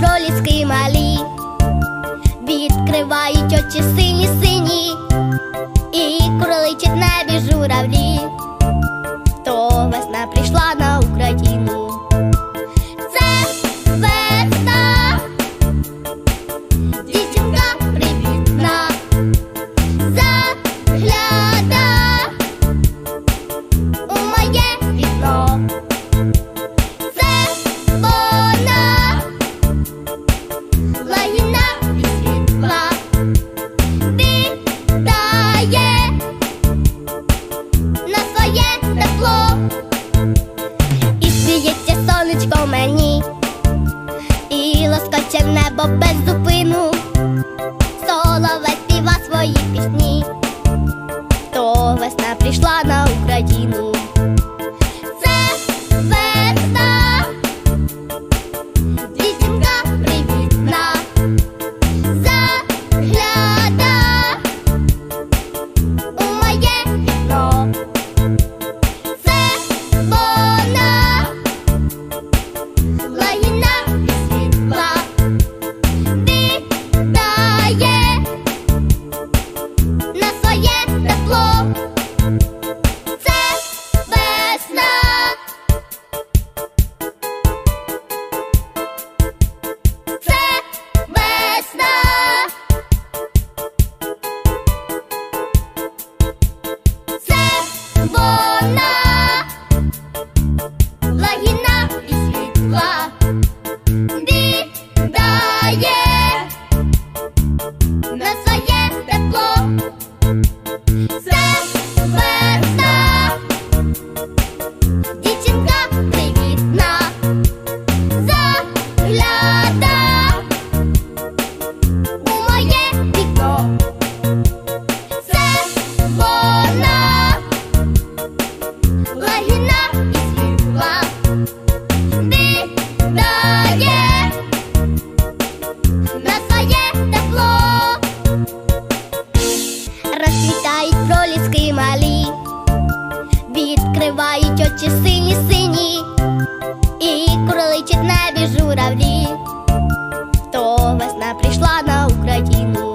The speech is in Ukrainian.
Проліски малі, відкривають очі сині сині, і курличать в небі журавлі. Мені, і лоскоче небо без зупину, солове співа свої пісні, вона. Лагідна і світла. своє, на своє тепло, розцвітають проліски малі, відкривають очі сині сині, і кроличить небі журавлі, то весна прийшла на Україну.